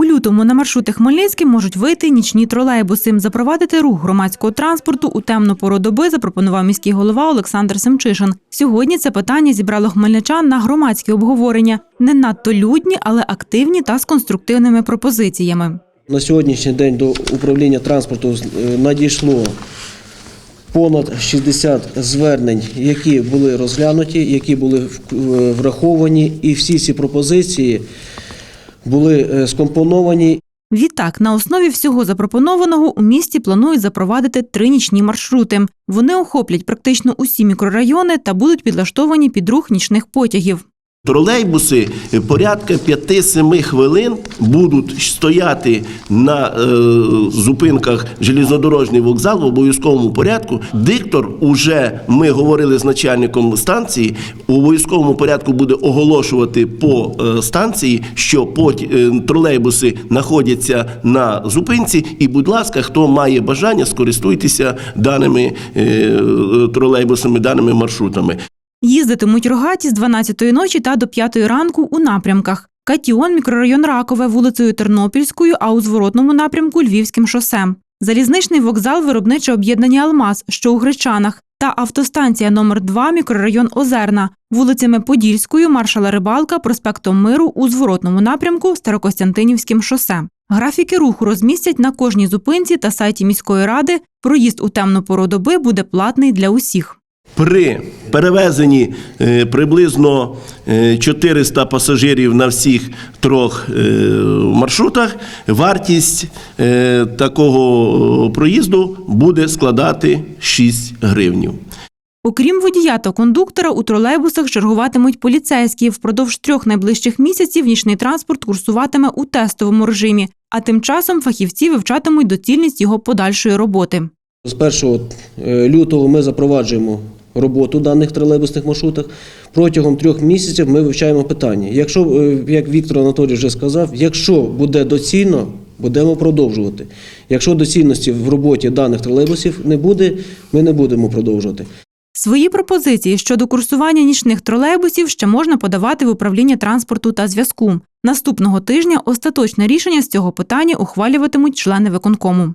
У лютому на маршрути Хмельницький можуть вийти нічні тролейбуси. Запровадити рух громадського транспорту у темну пору доби запропонував міський голова Олександр Семчишин. Сьогодні це питання зібрало хмельничан на громадські обговорення. Не надто людні, але активні та з конструктивними пропозиціями. На сьогоднішній день до управління транспорту е, надійшло понад 60 звернень, які були розглянуті, які були е, враховані, і всі ці пропозиції були е, скомпоновані Відтак, на основі всього запропонованого у місті планують запровадити три нічні маршрути. Вони охоплять практично усі мікрорайони та будуть підлаштовані під рух нічних потягів. Тролейбуси е, порядка 5-7 хвилин будуть стояти на е, зупинках железнодорожній вокзал в обов'язковому порядку. Диктор, уже ми говорили з начальником станції, у обов'язковому порядку буде оголошувати по е, станції, що поті- е, тролейбуси знаходяться на зупинці. І, будь ласка, хто має бажання, скористуйтеся даними е, тролейбусами, даними маршрутами. Їздитимуть рогаті з 12-ї ночі та до 5-ї ранку у напрямках. Катіон, мікрорайон Ракове, вулицею Тернопільською, а у зворотному напрямку Львівським шосем. Залізничний вокзал виробниче об'єднання Алмаз, що у Гречанах, та автостанція номер 2 мікрорайон Озерна, вулицями Подільською, Маршала Рибалка, проспектом Миру у зворотному напрямку Старокостянтинівським шосе. Графіки руху розмістять на кожній зупинці та сайті міської ради. Проїзд у темну пору доби буде платний для усіх. При перевезенні е, приблизно е, 400 пасажирів на всіх трьох е, маршрутах, вартість е, такого е, проїзду буде складати 6 гривнів. Окрім водія та кондуктора, у тролейбусах чергуватимуть поліцейські. Впродовж трьох найближчих місяців нічний транспорт курсуватиме у тестовому режимі, а тим часом фахівці вивчатимуть доцільність його подальшої роботи. З 1 е, лютого ми запроваджуємо роботу даних тролейбусних маршрутах. Протягом трьох місяців ми вивчаємо питання. Якщо, е, як Віктор Анатолійович вже сказав, якщо буде доцільно, будемо продовжувати. Якщо доцільності в роботі даних тролейбусів не буде, ми не будемо продовжувати. Свої пропозиції щодо курсування нічних тролейбусів ще можна подавати в управління транспорту та зв'язку. Наступного тижня остаточне рішення з цього питання ухвалюватимуть члени виконкому.